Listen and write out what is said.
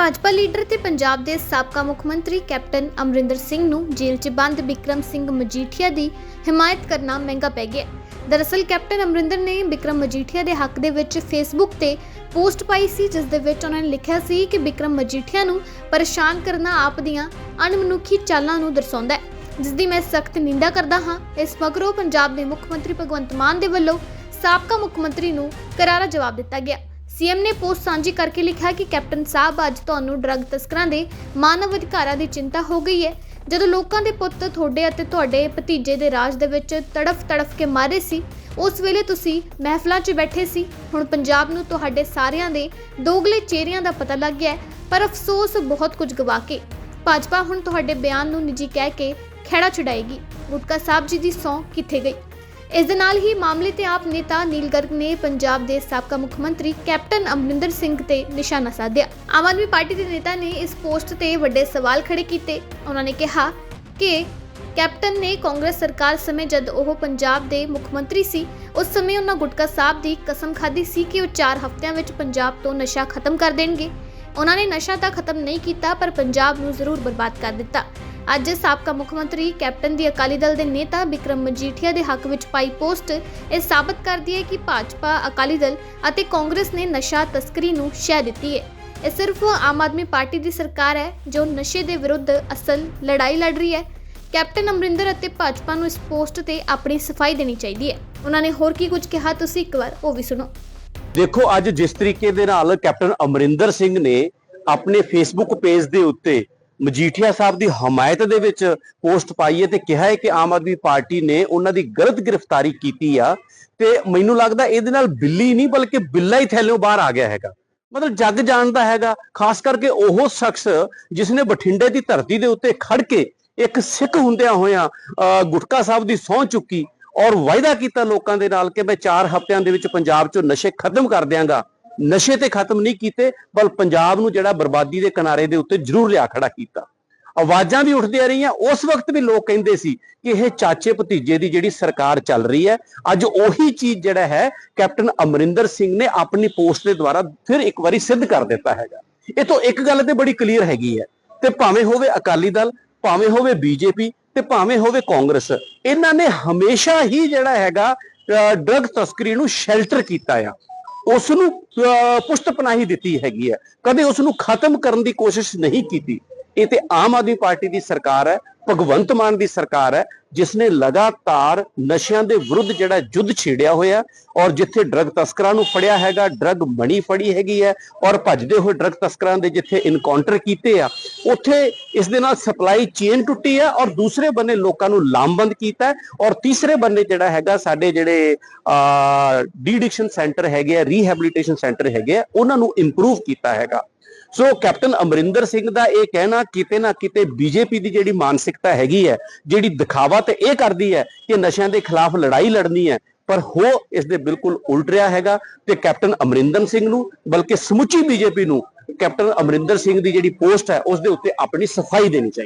Bhajpa leader ਤੇ ਪੰਜਾਬ ਦੇ ਸਾਬਕਾ ਮੁੱਖ ਮੰਤਰੀ ਕੈਪਟਨ ਅਮਰਿੰਦਰ ਸਿੰਘ ਨੂੰ ਜੇਲ੍ਹ 'ਚ ਬੰਦ ਬਿਕਰਮ ਸਿੰਘ ਮਜੀਠੀਆ ਦੀ ਹਮਾਇਤ ਕਰਨਾ ਮਹਿੰਗਾ ਪੈ ਗਿਆ ਦਰਅਸਲ ਕੈਪਟਨ ਅਮਰਿੰਦਰ ਨੇ ਬਿਕਰਮ ਮਜੀਠੀਆ ਦੇ ਹੱਕ ਦੇ ਵਿੱਚ ਫੇਸਬੁੱਕ ਤੇ ਪੋਸਟ ਪਾਈ ਸੀ, ਜਿਸ ਦੇ ਵਿੱਚ ਉਹਨਾਂ ਨੇ ਲਿਖਿਆ ਸੀ ਕਿ ਬਿਕਰਮ ਮਜੀਠੀਆ ਨੂੰ ਪਰੇਸ਼ਾਨ ਕਰਨਾ ਆਪ ਦੀਆਂ ਅਣਮਨੁੱਖੀ ਚਾਲਾਂ ਨੂੰ ਦਰਸਾਉਂਦਾ ਹੈ। ਜਿਸ ਦੀ ਮੈਂ ਸਖਤ ਨਿੰਦਾ ਕਰਦਾ ਹਾਂ, ਇਸ ਮਗਰੋਂ ਪੰਜਾਬ ਦੇ ਮੁੱਖ ਮੰਤਰੀ ਭਗਵੰਤ ਮਾਨ ਦੇ ਵੱਲੋਂ ਸਾਬਕਾ ਮੁੱਖ ਮੰਤਰੀ ਨੂੰ ਕਰਾਰਾ ਜਵਾਬ ਦਿੱਤਾ ਗਿਆ। ਸੀਐਮ ਨੇ ਪੋਸਟ ਸਾਂਝੀ ਕਰਕੇ ਲਿਖਿਆ ਕਿ ਕੈਪਟਨ ਸਾਹਿਬ ਅੱਜ ਤੁਹਾਨੂੰ ਡਰੱਗ ਤਸਕਰਾਂ ਦੇ ਮਾਨਵ ਅਧਿਕਾਰਾਂ ਦੀ ਚਿੰਤਾ ਹੋ ਗਈ ਹੈ। ਜਦੋਂ ਲੋਕਾਂ ਦੇ ਪੁੱਤ ਤੁਹਾਡੇ ਅਤੇ ਤੁਹਾਡੇ ਭਤੀਜੇ ਦੇ ਰਾਜ ਦੇ ਵਿੱਚ ਤੜਫ ਤੜਫ ਕੇ ਮਾਰੇ ਸੀ, ਉਸ ਵੇਲੇ ਤੁਸੀਂ ਮਹਿਫਲਾਂ 'ਚ ਬੈਠੇ ਸੀ। ਹੁਣ ਪੰਜਾਬ ਨੂੰ ਤੁਹਾਡੇ ਸਾਰਿਆਂ ਦੇ ਦੋਗਲੇ ਚਿਹਰਿਆਂ ਦਾ ਪਤਾ ਲੱਗ ਗਿਆ ਪਰ ਅਫਸੋਸ ਬਹੁਤ ਕੁਝ ਗਵਾ ਕੇ। ਭਾਜਪਾ ਹੁਣ ਤੁਹਾਡੇ ਬਿਆਨ ਨੂੰ ਨਿੱਜੀ ਕਹਿ ਕੇ ਖਹਿੜਾ ਛੁਡਾਏਗੀ। ਗੁਟਕਾ ਸਾਹਿਬ ਜੀ ਦੀ ਸੌਂ ਕਿੱਥੇ ਗਈ? ਇਸ ਦੇ ਨਾਲ ਹੀ ਮਾਮਲੇ ਤੇ ਆਪ ਨੇਤਾ ਨੀਲ ਗਰਗ ਨੇ ਪੰਜਾਬ ਦੇ ਸਾਬਕਾ ਮੁੱਖ ਮੰਤਰੀ ਕੈਪਟਨ ਅਮਰਿੰਦਰ ਸਿੰਘ ਤੇ ਨਿਸ਼ਾਨਾ ਸਾਧਿਆ। ਆਮ ਆਦਮੀ ਪਾਰਟੀ ਦੇ ਨੇਤਾ ਨੇ ਇਸ ਪੋਸਟ ਤੇ ਵੱਡੇ ਸਵਾਲ ਖੜੇ ਕੀਤੇ। ਉਹਨਾਂ ਨੇ ਕਿਹਾ ਕਿ ਕੈਪਟਨ ਨੇ ਕਾਂਗਰਸ ਸਰਕਾਰ ਸਮੇਂ ਜਦ ਉਹ ਪੰਜਾਬ ਦੇ ਮੁੱਖ ਮੰਤਰੀ ਸੀ, ਉਸ ਸਮੇਂ ਉਹਨਾਂ ਗੁਟਕਾ ਸਾਹਿਬ ਦੀ ਕਸਮ ਖਾਧੀ ਸੀ ਕਿ ਉਹ 4 ਹਫ਼ਤਿਆਂ ਵਿੱਚ ਪੰਜਾਬ ਤੋਂ ਨਸ਼ਾ ਖਤਮ ਕਰ ਦੇਣਗੇ। ਉਹਨਾਂ ਨੇ ਨਸ਼ਾ ਤਾਂ ਖਤਮ ਨਹੀਂ ਕੀਤਾ, ਪਰ ਪੰਜਾਬ ਨੂੰ ਜ਼ਰੂਰ ਬਰਬਾਦ ਕਰ ਦਿੱਤਾ। ਅੱਜ ਸਾਬਕਾ ਮੁੱਖ ਮੰਤਰੀ, ਕੈਪਟਨ ਦੀ ਅਕਾਲੀ ਦਲ ਦੇ ਨੇਤਾ ਵਿਕਰਮ ਮਜੀਠੀਆ ਦੇ ਹੱਕ ਵਿੱਚ ਪਾਈ ਪੋਸਟ, ਇਹ ਸਾਬਤ ਕਰਦੀ ਹੈ ਕਿ ਭਾਜਪਾ, ਅਕਾਲੀ ਦਲ ਅਤੇ ਕਾਂਗਰਸ ਨੇ ਨਸ਼ਾ ਤਸਕਰੀ ਨੂੰ ਸ਼ਹਿ ਦਿੱਤੀ ਹੈ। ਇਹ ਸਿਰਫ ਆਮ ਆਦਮੀ ਪਾਰਟੀ ਦੀ ਸਰਕਾਰ ਹੈ, ਜੋ ਨਸ਼ੇ ਦੇ ਵਿਰੁੱਧ ਅਸਲ ਲੜਾਈ ਲੜ ਰਹੀ ਹੈ। ਕੈਪਟਨ ਅਮਰਿੰਦਰ ਅਤੇ ਭਾਜਪਾ ਨੂੰ ਇਸ ਪੋਸਟ ਤੇ ਆਪਣੀ ਸਫ਼ਾਈ ਦੇਣੀ ਚਾਹੀਦੀ ਹੈ। ਉਹਨਾਂ ਨੇ ਹੋਰ ਕੀ ਕੁਝ ਕਿਹਾ, ਤੁਸੀਂ ਇੱਕ ਵਾਰ ਉਹ ਵੀ ਸੁਣੋ। ਦੇਖੋ, ਅੱਜ ਜਿਸ ਤਰੀਕੇ ਦੇ ਨਾਲ ਕੈਪਟਨ ਅਮਰਿੰਦਰ ਸਿੰਘ ਨੇ ਆਪਣੇ ਫੇਸਬੁੱਕ ਪੇਜ ਦੇ ਉੱਤੇ ਮਜੀਠੀਆ ਸਾਹਿਬ ਦੀ ਹਮਾਇਤ ਦੇ ਵਿੱਚ ਪੋਸਟ ਪਾਈ ਹੈ ਤੇ ਕਿਹਾ ਹੈ ਕਿ ਆਮ ਆਦਮੀ ਪਾਰਟੀ ਨੇ ਉਹਨਾਂ ਦੀ ਗਲਤ ਗ੍ਰਿਫਤਾਰੀ ਕੀਤੀ ਆ ਤੇ ਮੈਨੂੰ ਲੱਗਦਾ ਇਹਦੇ ਨਾਲ ਬਿੱਲੀ ਨਹੀਂ, ਬਲਕਿ ਬਿੱਲਾ ਹੀ ਥੈਲਿਓਂ ਬਾਹਰ ਆ ਗਿਆ ਹੈਗਾ। ਮਤਲਬ ਜੱਗ ਜਾਣਦਾ ਹੈਗਾ, ਖਾਸ ਕਰਕੇ ਉਹ ਸ਼ਖਸ ਜਿਸ ਨੇ ਬਠਿੰਡੇ ਦੀ ਧਰਤੀ ਦੇ ਉੱਤੇ ਖੜ ਕੇ ਇੱਕ ਸਿੱਖ ਹੁੰਦਿਆਂ ਹੋਇਆਂ ਅਹ ਗੁਟਕਾ ਸਾਹਿਬ ਦੀ ਸਹੁੰ ਚੁੱਕੀ ਔਰ ਵਾਅਦਾ ਕੀਤਾ ਲੋਕਾਂ ਦੇ ਨਾਲ ਕਿ ਮੈਂ 4 ਹਫ਼ਤਿਆਂ ਦੇ ਵਿੱਚ ਪੰਜਾਬ 'ਚੋਂ ਨਸ਼ੇ ਖਤਮ ਕਰ ਦਿਆਂਗਾ। ਨਸ਼ੇ ਤੇ ਖਤਮ ਨਹੀਂ ਕੀਤੇ, ਬਲ ਪੰਜਾਬ ਨੂੰ ਜਿਹੜਾ ਬਰਬਾਦੀ ਦੇ ਕਿਨਾਰੇ ਦੇ ਉੱਤੇ ਜ਼ਰੂਰ ਲਿਆ ਖੜਾ ਕੀਤਾ। ਆਵਾਜ਼ਾਂ ਵੀ ਉੱਠਦੀਆਂ ਰਹੀਆਂ। ਉਸ ਵਕਤ ਵੀ ਲੋਕ ਕਹਿੰਦੇ ਸੀ ਕਿ ਇਹ ਚਾਚੇ ਭਤੀਜੇ ਦੀ ਜਿਹੜੀ ਸਰਕਾਰ ਚੱਲ ਰਹੀ ਹੈ, ਅੱਜ ਉਹੀ ਚੀਜ਼ ਜਿਹੜਾ ਹੈ, ਕੈਪਟਨ ਅਮਰਿੰਦਰ ਸਿੰਘ ਨੇ ਆਪਣੀ ਪੋਸਟ ਦੇ ਦੁਆਰਾ ਫਿਰ ਇੱਕ ਵਾਰੀ ਸਿੱਧ ਕਰ ਦਿੱਤਾ ਹੈਗਾ। ਇਹ ਤੋਂ ਇੱਕ ਗੱਲ ਤੇ ਬੜੀ ਕਲੀਅਰ ਹੈਗੀ ਹੈ ਤੇ ਭਾਵੇਂ ਹੋਵੇ ਅਕਾਲੀ ਦਲ, ਭਾਵੇਂ ਹੋਵੇ ਬੀਜੇਪੀ ਤੇ ਭਾਵੇਂ ਹੋਵੇ ਕਾਂਗਰਸ, ਇਹਨਾਂ ਨੇ ਹਮੇਸ਼ਾ ਹੀ ਜਿਹੜਾ ਹੈਗਾ ਡਰਗ ਤਸਕਰੀ ਨੂੰ ਸ਼ੈਲਟਰ ਕੀਤਾ ਆ। ਉਸ ਨੂੰ ਅਹ, ਪੁਸ਼ਤ ਪਨਾਹੀ ਦਿੱਤੀ ਹੈਗੀ ਹੈ। ਕਦੇ ਉਸ ਨੂੰ ਖਤਮ ਕਰਨ ਦੀ ਕੋਸ਼ਿਸ਼ ਨਹੀਂ ਕੀਤੀ। ਇਹ ਤੇ ਆਮ ਆਦਮੀ ਪਾਰਟੀ ਦੀ ਸਰਕਾਰ ਹੈ, ਭਗਵੰਤ ਮਾਨ ਦੀ ਸਰਕਾਰ ਹੈ ਜਿਸ ਨੇ ਲਗਾਤਾਰ ਨਸ਼ਿਆਂ ਦੇ ਵਿਰੁੱਧ ਜਿਹੜਾ ਯੁੱਧ ਛੇੜਿਆ ਹੋਇਆ ਔਰ ਜਿੱਥੇ ਡਰਗ ਤਸਕਰਾਂ ਨੂੰ ਫੜਿਆ ਹੈਗਾ, ਡਰਗ ਮਣੀ ਫੜੀ ਹੈਗੀ ਹੈ ਔਰ ਭੱਜਦੇ ਹੋਏ ਡਰਗ ਤਸਕਰਾਂ ਦੇ ਜਿੱਥੇ ਇਨਕਾਊਂਟਰ ਕੀਤੇ ਆ, ਉੱਥੇ ਇਸ ਦੇ ਨਾਲ ਸਪਲਾਈ ਚੇਨ ਟੁੱਟੀ ਹੈ ਔਰ ਦੂਸਰੇ ਬੰਨੇ ਲੋਕਾਂ ਨੂੰ ਲਾਮਬੰਦ ਕੀਤਾ ਔਰ ਤੀਸਰੇ ਬੰਨੇ ਜਿਹੜਾ ਹੈਗਾ ਸਾਡੇ ਜਿਹੜੇ ਡੀਡਿਕਸ਼ਨ ਸੈਂਟਰ ਹੈਗੇ ਆ ਰੀਹੈਬਿਲਿਟੇਸ਼ਨ ਸੈਂਟਰ ਹੈਗੇ ਆ, ਉਹਨਾਂ ਨੂੰ ਇੰਪਰੂਵ ਕੀਤਾ ਹੈਗਾ। ਸੋ ਕੈਪਟਨ ਅਮਰਿੰਦਰ ਸਿੰਘ ਦਾ ਇਹ ਕਹਿਣਾ ਕਿਤੇ ਨਾ ਕਿਤੇ ਬੀਜੇਪੀ ਦੀ ਜਿਹੜੀ ਮਾਨਸਿਕਤਾ ਹੈਗੀ ਹੈ, ਜਿਹੜੀ ਦਿਖਾਵਾ ਤੇ ਇਹ ਕਰਦੀ ਹੈ ਕਿ ਨਸ਼ਿਆਂ ਦੇ ਖਿਲਾਫ ਲੜਾਈ ਲੜਨੀ ਹੈ, ਪਰ ਹੋ ਇਸ ਦੇ ਬਿਲਕੁਲ ਉਲਟ ਰਿਹਾ ਹੈਗਾ ਤੇ ਕੈਪਟਨ ਅਮਰਿੰਦਰ ਸਿੰਘ ਨੂੰ, ਬਲਕਿ ਸਮੁੱਚੀ ਬੀਜੇਪੀ ਨੂੰ ਕੈਪਟਨ ਅਮਰਿੰਦਰ ਸਿੰਘ ਦੀ ਜਿਹੜੀ ਪੋਸਟ ਹੈ, ਉਸ ਦੇ ਉੱਤੇ ਆਪਣੀ ਸਫ਼ਾਈ ਦੇਣੀ ਚਾਹੀਦੀ